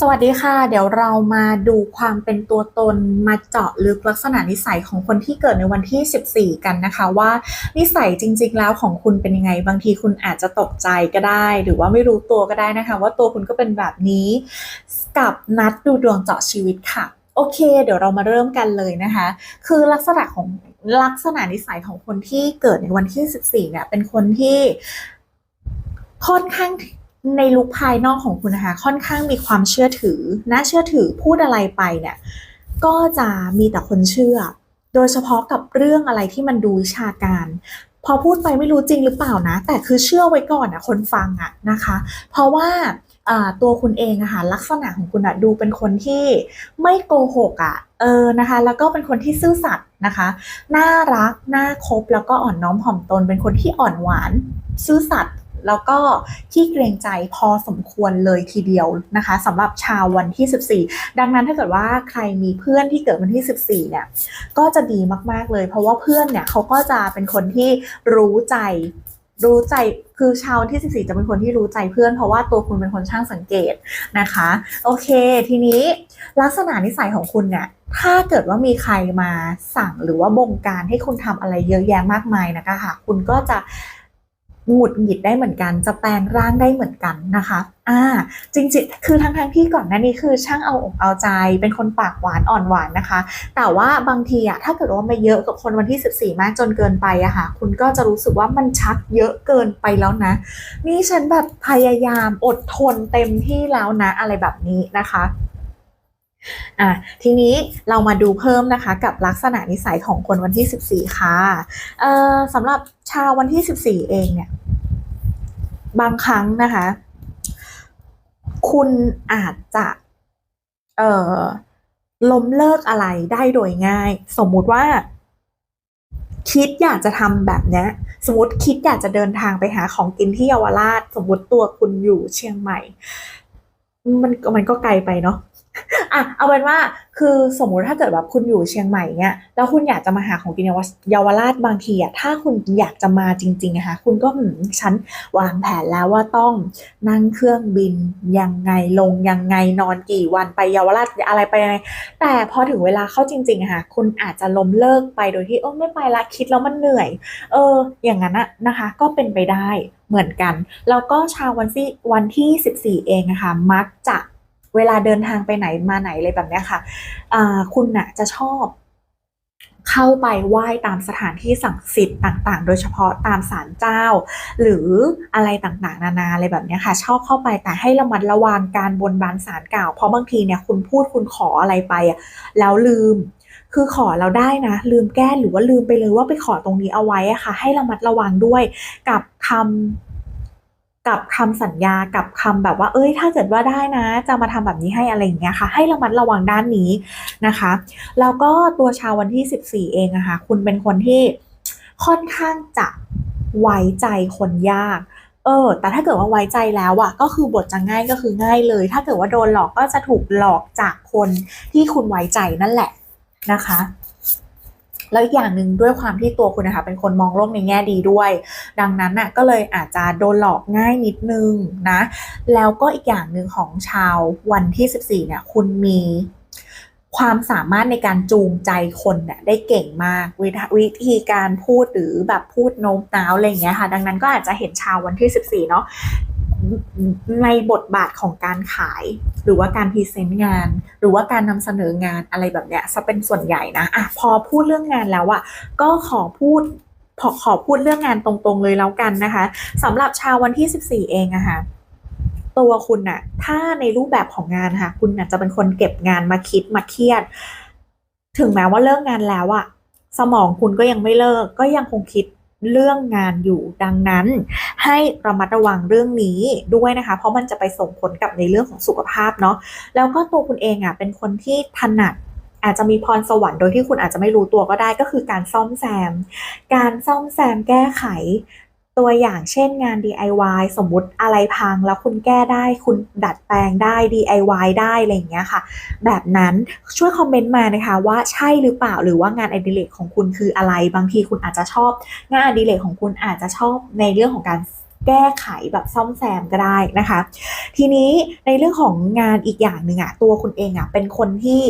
สวัสดีค่ะ เดี๋ยวเรามาดูความเป็นตัวตนมาเจาะลึกลักษณะนิสัยของคนที่เกิดในวันที่ 14 กันนะคะ ว่านิสัยจริง ๆ แล้วของคุณเป็นยังไง บางทีคุณอาจจะตกใจก็ได้ หรือว่าไม่รู้ตัวก็ได้นะคะ ว่าตัวคุณก็เป็นแบบนี้กับนัดดูดวงเจาะชีวิตค่ะ โอเค เดี๋ยวเรามาเริ่มกันเลยนะคะ คือลักษณะของลักษณะนิสัยของคนที่เกิดในวันที่ 14เนี่ยเป็นคนที่ค่อนข้าง ในลุคภายนอกของคุณนะคะค่อนข้างมีความเชื่อถือน่าเชื่อถือพูดอะไรไปเนี่ยก็จะมีแต่คนเชื่อ โดยเฉพาะกับเรื่องอะไรที่มันดูวิชาการ พอพูดไปไม่รู้จริงหรือเปล่านะ แต่คือเชื่อไว้ก่อนอะคนฟังอะนะคะ เพราะว่าอ่าตัวคุณเองอะค่ะลักษณะของคุณอะดูเป็นคนที่ไม่โกหกอะเออนะคะ แล้วก็เป็นคนที่ซื่อสัตย์นะคะน่ารักน่าคบแล้วก็อ่อนน้อมถ่อมตน เป็นคนที่อ่อนหวานซื่อสัตย์ แล้วก็ที่เกรงใจพอสมควรเลยทีเดียวนะคะสำหรับชาววันที่ 14 ดังนั้นถ้าเกิดว่าใครมีเพื่อนที่เกิดวันที่ 14 เนี่ยก็จะดีมากๆเลย เพราะว่าเพื่อนเนี่ยเขาก็จะเป็นคนที่รู้ใจรู้ใจคือชาววันที่ 14 จะเป็นคนที่รู้ใจเพื่อน เพราะว่าตัวคุณเป็นคนช่างสังเกตนะคะ โอเค ทีนี้ลักษณะนิสัยของคุณเนี่ยถ้าเกิดว่ามีใครมาสั่งหรือว่าบงการให้คุณทำอะไรเยอะแยะมากมายนะคะคุณก็จะ หงุดหงิดได้เหมือนกัน จะแปลงร่างได้เหมือนกันนะคะอ่าจริงๆ คือทั้งทงที่ก่อนหน้านี้คือช่างเอาอกเอาใจ เป็นคนปากหวานอ่อนหวานนะคะ แต่ว่าบางทีอะถ้าเกิดว่ามาเยอะกับคนวันที่ 14 มากจนเกินไปอะค่ะ คุณก็จะรู้สึกว่ามันชักเยอะเกินไปแล้วนะ นี่ฉันแบบพยายามอดทนเต็มที่แล้วนะ อะไรแบบนี้นะคะ อะทีนี้เรามาดูเพิ่มนะคะกับลักษณะนิสัยของคนวันที่ 14 ค่ะเอ่อสำหรับชาววันที่ 14 เองเนี่ย บางครั้งนะคะ คุณอาจจะเอ่อล้มเลิกอะไรได้โดยง่าย สมมุติว่า คิดอยากจะทำแบบเนี้ยสมมติคิดอยากจะเดินทางไปหาของกินที่เยาวราช สมมติตัวคุณอยู่เชียงใหม่ มันมันก็ไกลไปเนาะ อะเอาเป็นว่าคือสมมุติถ้าเกิดแบบคุณอยู่เชียงใหม่เนี่ยแล้วคุณอยากจะมาหาของกินเยาวราชบางทีอะถ้าคุณอยากจะมาจริงๆนะคะคุณก็ฉันวางแผนแล้วว่าต้องนั่งเครื่องบินยังไงลงยังไงนอนกี่วันไปเยาวราชอะไรไปยังไงแต่พอถึงเวลาเข้าจริงๆะค่ะคุณอาจจะล้มเลิกไปโดยที่เออไม่ไปละคิดแล้วมันเหนื่อย เออ อย่างนั้นอะนะคะก็เป็นไปได้เหมือนกัน แล้วก็ชาววันที่วันที่ 14 เองนะคะมักจะ เวลาเดินทางไปไหนมาไหนอะไรแบบนี้ค่ะอ่าคุณน่ะจะชอบเข้าไปไหว้ตามสถานที่ศักดิ์สิทธิ์ต่างๆ โดยเฉพาะตามศาลเจ้า หรืออะไรต่างๆ นานาอะไรแบบนี้ค่ะ ชอบเข้าไปแต่ให้ระมัดระวังการบนบานศาลกล่าว เพราะบางทีเนี่ยคุณพูดคุณขออะไรไปอะแล้วลืม คือขอเราได้นะ ลืมแก้หรือว่าลืมไปเลยว่าไปขอตรงนี้เอาไว้อะค่ะ ให้ระมัดระวังด้วยกับคำ กับคำสัญญากับคำแบบว่า เอ้ย ถ้าเกิดว่าได้นะ จะมาทำแบบนี้ให้อะไรอย่างเงี้ยค่ะ ให้ระมัดระวังด้านนี้นะคะ แล้วก็ตัวชาววันที่ 14 เองอะค่ะ คุณเป็นคนที่ค่อนข้างจะไว้ใจคนยาก เออ แต่ถ้าเกิดว่าไว้ใจแล้วอะก็คือบทจะง่ายก็คือง่ายเลย ถ้าเกิดว่าโดนหลอกก็จะถูกหลอกจากคนที่คุณไว้ใจนั่นแหละนะคะ แล้วอีกอย่างหนึ่งด้วยความที่ตัวคุณนะคะเป็นคนมองโลกในแง่ดีด้วย ดังนั้นน่ะก็เลยอาจจะโดนหลอกง่ายนิดนึงนะ แล้วก็อีกอย่างหนึ่งของชาววันที่ 14เนี่ยคุณมีความสามารถในการจูงใจคนเนี่ยได้เก่งมากวิธวิธีการพูดหรือแบบพูดโน้มน้าวอะไรอย่างเงี้ยค่ะ ดังนั้นก็อาจจะเห็นชาววันที่ 14 เนาะ ในบทบาทของการขาย หรือว่าการพรีเซนต์งาน หรือว่าการนำเสนองานอะไรแบบเนี้ยจะเป็นส่วนใหญ่นะอะพอพูดเรื่องงานแล้วอะก็ขอพูดพอขอพูดเรื่องงานตรงๆเลยแล้วกันนะคะสำหรับชาววันที่ 14 เองอะค่ะตัวคุณน่ะถ้าในรูปแบบของงานค่ะ คุณน่ะจะเป็นคนเก็บงานมาคิดมาเครียด ถึงแม้ว่าเลิกงานแล้วอะสมองคุณก็ยังไม่เลิก ก็ยังคงคิด เรื่องงานอยู่ดังนั้น ให้ระมัดระวังเรื่องนี้ด้วยนะคะ เพราะมันจะไปส่งผลกับในเรื่องของสุขภาพเนาะแล้วก็ตัวคุณเองอะเป็นคนที่ถนัดอาจจะมีพรสวรรค์โดยที่คุณอาจจะไม่รู้ตัวก็ได้ก็คือการซ่อมแซม การซ่อมแซมแก้ไข ตัวอย่างเช่นงาน DIY สมมุติอะไรพังแล้วคุณแก้ได้คุณดัดแปลงได้ DIY ได้อะไรอย่างเงี้ยค่ะ แบบนั้นช่วยคอมเมนต์มานะคะว่าใช่หรือเปล่าหรือว่างานอดิเรกของคุณคืออะไร บางทีคุณอาจจะชอบ งานอดิเรกของคุณอาจจะชอบในเรื่องของการแก้ไขแบบซ่อมแซมก็ได้นะคะ ทีนี้ในเรื่องของงานอีกอย่างหนึ่งอะตัวคุณเองอะเป็นคนที่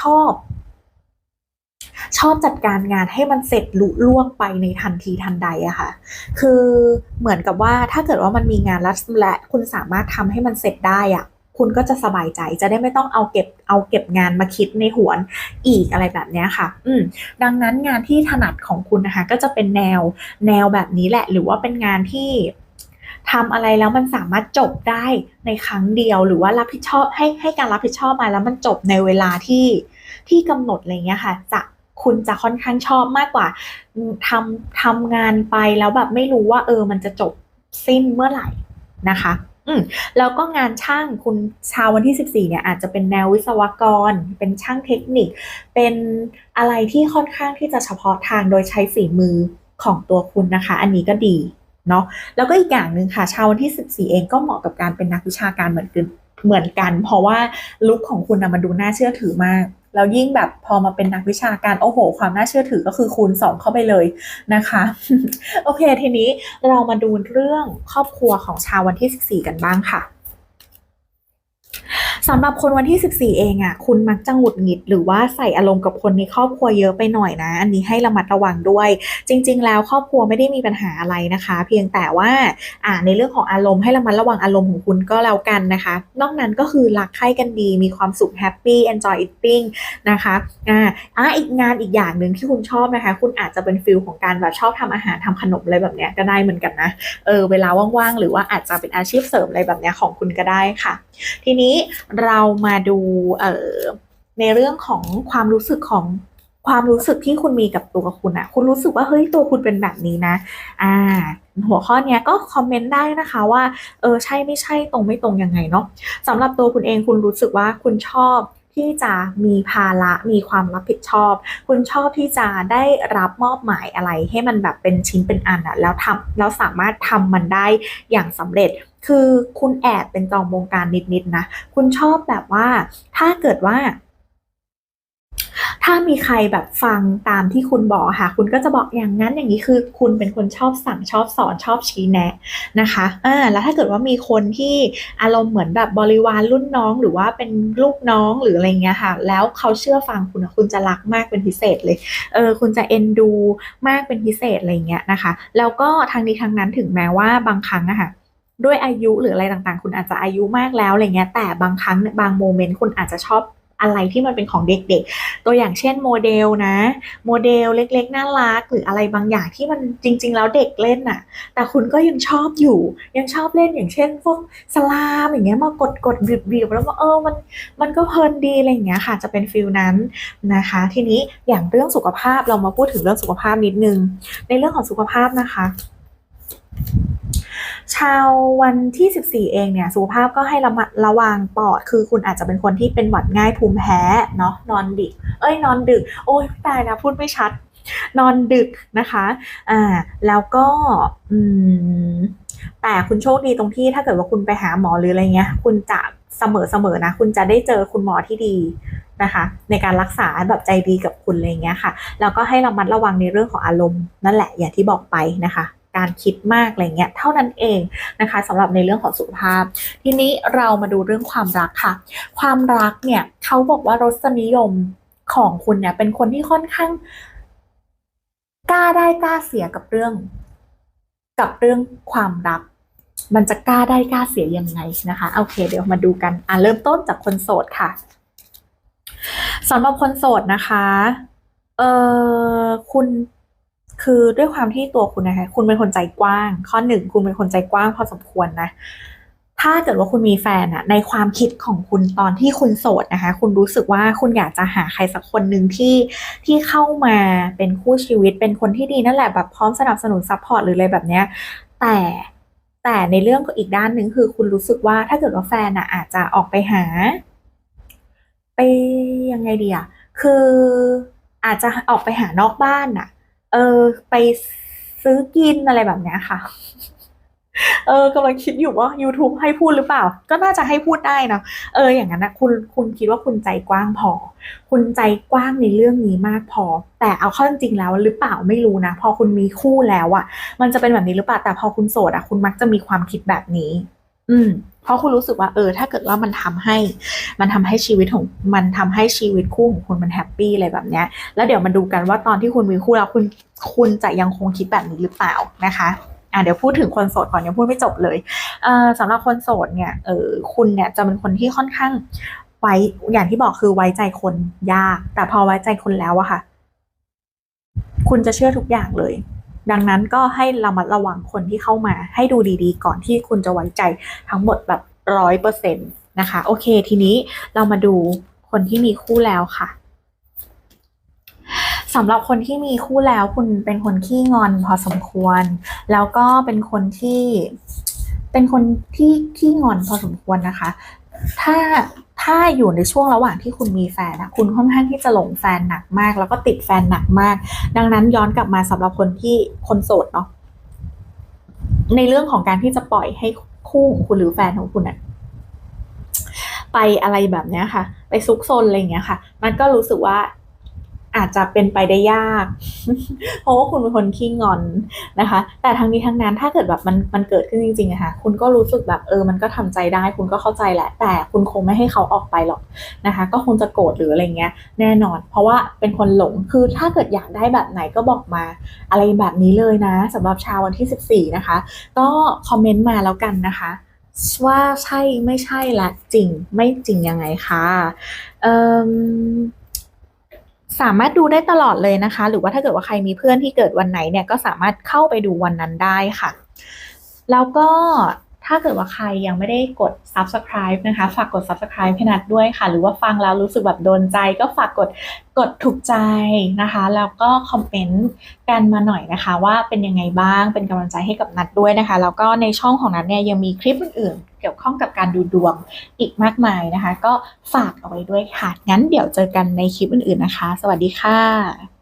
ชอบ ชอบจัดการงานให้มันเสร็จลุล่วงไปในทันทีทันใดอะค่ะ คือเหมือนกับว่าถ้าเกิดว่ามันมีงานรัดและคุณสามารถทำให้มันเสร็จได้อะคุณก็จะสบายใจจะได้ไม่ต้องเอาเก็บเอาเก็บงานมาคิดในหัวอีกอะไรแบบนี้ค่ะ อืมดังนั้นงานที่ถนัดของคุณนะคะ ก็จะเป็นแนวแนวแบบนี้แหละ หรือว่าเป็นงานที่ทำอะไรแล้วมันสามารถจบได้ในครั้งเดียว หรือว่ารับผิดชอบให้ให้การรับผิดชอบมาแล้วมันจบในเวลาที่ที่กำหนดอะไรเงี้ยค่ะ จะ คุณจะค่อนข้างชอบมากกว่าทำทำงานไปแล้วแบบไม่รู้ว่า เออ มันจะจบสิ้นเมื่อไหร่นะคะอืมแล้วก็งานช่างคุณชาววันที่ 14เนี่ยอาจจะเป็นแนววิศวกร เป็นช่างเทคนิค เป็นอะไรที่ค่อนข้างที่จะเฉพาะทางโดยใช้ฝีมือของตัวคุณนะคะ อันนี้ก็ดีเนาะแล้วก็อีกอย่างหนึ่งค่ะ ชาววันที่ 14 เองก็เหมาะกับการเป็นนักวิชาการเหมือนกันเหมือนกัน เพราะว่าลุคของคุณนะมันดูน่าเชื่อถือมาก แล้วยิ่งแบบพอมาเป็นนักวิชาการโอ้โห ความน่าเชื่อถือก็คือคูณสองเข้าไปเลยนะคะ โอเคทีนี้เรามาดูเรื่องครอบครัวของชาววันที่ 14 กันบ้างค่ะ สำหรับคนวันที่ 14 เองอะ่ะ คุณมักจะหงุดหงิด หรือว่าใส่อารมณ์กับคนในครอบครัวเยอะไปหน่อยนะ อันนี้ให้ระมัดระวังด้วย จริง ๆ แล้วครอบครัวไม่ได้มีปัญหาอะไรนะคะ เพียงแต่ว่าอ่าในเรื่องของอารมณ์ให้ระมัดระวังอารมณ์ของคุณก็แล้วกันนะคะ นอกนั้นก็คือรักใคร่กันดี มีความสุขแฮปปี้ enjoy eating นะคะอ่าอ่าอีกงานอีกอย่างหนึ่งที่คุณชอบนะคะ คุณอาจจะเป็นฟิลของการแบบชอบทำอาหารทำขนมอะไรแบบเนี้ยก็ได้เหมือนกันนะ เออเวลาว่างๆหรือว่าอาจจะเป็นอาชีพเสริมอะไรแบบเนี้ยของคุณก็ได้ค่ะ ทีนี้เรามาดูเอ่อในเรื่องของความรู้สึกของความรู้สึกที่คุณมีกับตัวคุณอะคุณรู้สึกว่าเฮ้ยตัวคุณเป็นแบบนี้นะ อ่า หัวข้อเนี้ยก็คอมเมนต์ได้นะคะว่าเออใช่ไม่ใช่ตรงไม่ตรงยังไงเนาะสำหรับตัวคุณเองคุณรู้สึกว่าคุณชอบ ที่จะมีภาระมีความรับผิดชอบ คุณชอบที่จะได้รับมอบหมายอะไรให้มันแบบเป็นชิ้นเป็นอันอะแล้วทำแล้วสามารถทำมันได้อย่างสำเร็จคือคุณแอบเป็นจอมวงการนิดๆนะ คุณชอบแบบว่าถ้าเกิดว่า ถ้ามีใครแบบฟังตามที่คุณบอกค่ะ คุณก็จะบอกอย่างนั้นอย่างนี้คือ คุณเป็นคนชอบสั่งชอบสอนชอบชี้แนะนะคะอ่าแล้วถ้าเกิดว่ามีคนที่อารมณ์เหมือนแบบบริวารรุ่นน้องหรือว่าเป็นลูกน้องหรืออะไรเงี้ยค่ะ แล้วเขาเชื่อฟังคุณคุณจะรักมากเป็นพิเศษเลยเออคุณจะเอ็นดูมากเป็นพิเศษอะไรเงี้ยนะคะ แล้วก็ทางนี้ทางนั้นถึงแม้ว่าบางครั้งอะค่ะด้วยอายุหรืออะไรต่างๆ คุณอาจจะอายุมากแล้วอะไรเงี้ยแต่บางครั้งบางโมเมนต์คุณอาจจะชอบ อะไรที่มันเป็นของเด็กๆ ตัวอย่างเช่นโมเดลนะ โมเดลเล็กๆน่ารักหรืออะไรบางอย่างที่มันจริง ๆ แล้วเด็กเล่นน่ะแต่คุณก็ยังชอบอยู่ ยังชอบเล่นอย่างเช่นพวกสลามอย่างเงี้ยมากดกดบีบบีบแล้วก็เออมันมันก็เพลินดีอะไรอย่างเงี้ยค่ะ จะเป็นฟิลนั้นนะคะ ทีนี้อย่างเรื่องสุขภาพเรามาพูดถึงเรื่องสุขภาพนิดนึงในเรื่องของสุขภาพนะคะ ชาววันที่ 14 เองเนี่ยสุขภาพก็ให้ระมัดระวังปอด คือคุณอาจจะเป็นคนที่เป็นหวัดง่ายภูมิแพ้เนาะนอนดึก เอ้ยนอนดึก โอ้ยตายแล้วพูดไม่ชัด นอนดึกนะคะอ่าแล้วก็อืมแต่คุณโชคดีตรงที่ถ้าเกิดว่าคุณไปหาหมอหรืออะไรเงี้ย คุณจะเสมอเสมอนะ คุณจะได้เจอคุณหมอที่ดีนะคะ ในการรักษาแบบใจดีกับคุณอะไรเงี้ยค่ะ แล้วก็ให้ระมัดระวังในเรื่องของอารมณ์นั่นแหละอย่างที่บอกไปนะคะ การคิดมากอะไรเงี้ยเท่านั้นเองนะคะสำหรับในเรื่องของสุขภาพ ทีนี้เรามาดูเรื่องความรักค่ะ ความรักเนี่ยเขาบอกว่ารสนิยมของคุณเนี่ยเป็นคนที่ค่อนข้างกล้าได้กล้าเสียกับเรื่อง กับเรื่องความรัก มันจะกล้าได้กล้าเสียยังไงนะคะโอเคเดี๋ยวมาดูกันอะเริ่มต้นจากคนโสดค่ะสำหรับคนโสดนะคะ เออคุณ คือด้วยความที่ตัวคุณนะคะ คุณเป็นคนใจกว้าง ข้อหนึ่งคุณเป็นคนใจกว้างพอสมควรนะ ถ้าเกิดว่าคุณมีแฟนอะในความคิดของคุณตอนที่คุณโสดนะคะ คุณรู้สึกว่าคุณอยากจะหาใครสักคนหนึ่งที่ที่เข้ามาเป็นคู่ชีวิตเป็นคนที่ดีนั่นแหละแบบพร้อมสนับสนุนซัพพอร์ตหรืออะไรแบบเนี้ย แต่แต่ในเรื่องอีกด้านหนึ่งคือคุณรู้สึกว่าถ้าเกิดว่าแฟนอะอาจจะออกไปหา ไปยังไงดีอะคืออาจจะออกไปหานอกบ้านอะ เออไปซื้อกินอะไรแบบเนี้ยค่ะ เออกำลังคิดอยู่ว่า YouTube ให้พูดหรือเปล่า ก็น่าจะให้พูดได้นะเออ อย่างนั้นนะคุณคุณคิดว่าคุณใจกว้างพอ คุณใจกว้างในเรื่องนี้มากพอ แต่เอาเข้าจริงแล้วหรือเปล่าไม่รู้นะ พอคุณมีคู่แล้วอะมันจะเป็นแบบนี้หรือเปล่าแต่พอคุณโสดอะคุณมักจะมีความคิดแบบนี้ อืมเพราะคุณรู้สึกว่าเออ ถ้าเกิดว่ามันทำให้ มันทำให้ชีวิตของมันทำให้ชีวิตคู่ของคุณมันแฮปปี้อะไรแบบเนี้ย แล้วเดี๋ยวมาดูกันว่าตอนที่คุณมีคู่แล้วคุณคุณจะยังคงคิดแบบนี้หรือเปล่านะคะอะเดี๋ยวพูดถึงคนโสดก่อนยังพูดไม่จบเลยเอ่อสำหรับคนโสดเนี่ยเออคุณเนี่ยจะเป็นคนที่ค่อนข้างไว้อย่างที่บอกคือไว้ใจคนยาก แต่พอไว้ใจคนแล้วอะค่ะ คุณจะเชื่อทุกอย่างเลย ดังนั้นก็ให้ระมัดระวังคนที่เข้ามาให้ดูดีๆ ก่อนที่คุณจะไว้ใจทั้งหมดแบบร้อยเปอร์เซ็นต์นะคะ โอเค ทีนี้เรามาดูคนที่มีคู่แล้วค่ะสำหรับคนที่มีคู่แล้วคุณเป็นคนขี้งอนพอสมควร แล้วก็เป็นคนที่เป็นคนที่ขี้งอนพอสมควรนะคะ ถ้า ถ้าอยู่ในช่วงระหว่างที่คุณมีแฟนนะคุณค่อนข้างที่จะหลงแฟนหนักมาก แล้วก็ติดแฟนหนักมาก ดังนั้นย้อนกลับมาสำหรับคนที่คนโสดเนาะในเรื่องของการที่จะปล่อยให้คู่ของคุณหรือแฟนของคุณอะไปอะไรแบบเนี้ยค่ะ ไปซุกซนอะไรอย่างเงี้ยค่ะ มันก็รู้สึกว่า อาจจะเป็นไปได้ยาก เพราะว่าคุณเป็นคนขี้งอนนะคะ แต่ทั้งนี้ทั้งนั้นถ้าเกิดแบบมันมันเกิดขึ้นจริงๆอะค่ะคุณก็รู้สึกแบบเออมันก็ทำใจได้ คุณก็เข้าใจแหละ แต่คุณคงไม่ให้เขาออกไปหรอกนะคะ ก็คงจะโกรธหรืออะไรเงี้ยแน่นอน เพราะว่าเป็นคนหลงคือถ้าเกิดอยากได้แบบไหนก็บอกมา อะไรแบบนี้เลยนะสำหรับชาววันที่ 14 นะคะ ก็คอมเมนต์มาแล้วกันนะคะว่าใช่ไม่ใช่และจริงไม่จริงยังไงคะเอ่ม สามารถดูได้ตลอดเลยนะคะ หรือว่าถ้าเกิดว่าใครมีเพื่อนที่เกิดวันไหนเนี่ยก็สามารถเข้าไปดูวันนั้นได้ค่ะ แล้วก็ถ้าเกิดว่าใครยังไม่ได้กด subscribe นะคะ ฝากกด subscribe ให้นัดด้วยค่ะ หรือว่าฟังแล้วรู้สึกแบบโดนใจ ก็ฝากกดกดถูกใจนะคะ แล้วก็คอมเมนต์กันมาหน่อยนะคะ ว่าเป็นยังไงบ้างเป็นกำลังใจให้กับนัดด้วยนะคะ แล้วก็ในช่องของนัดเนี่ยยังมีคลิปอื่นๆ กี่ยวข้องกับการดูดวงอีกมากมายนะคะ ก็ฝากเอาไว้ด้วยค่ะ งั้นเดี๋ยวเจอกันในคลิปอื่นๆนะคะ สวัสดีค่ะ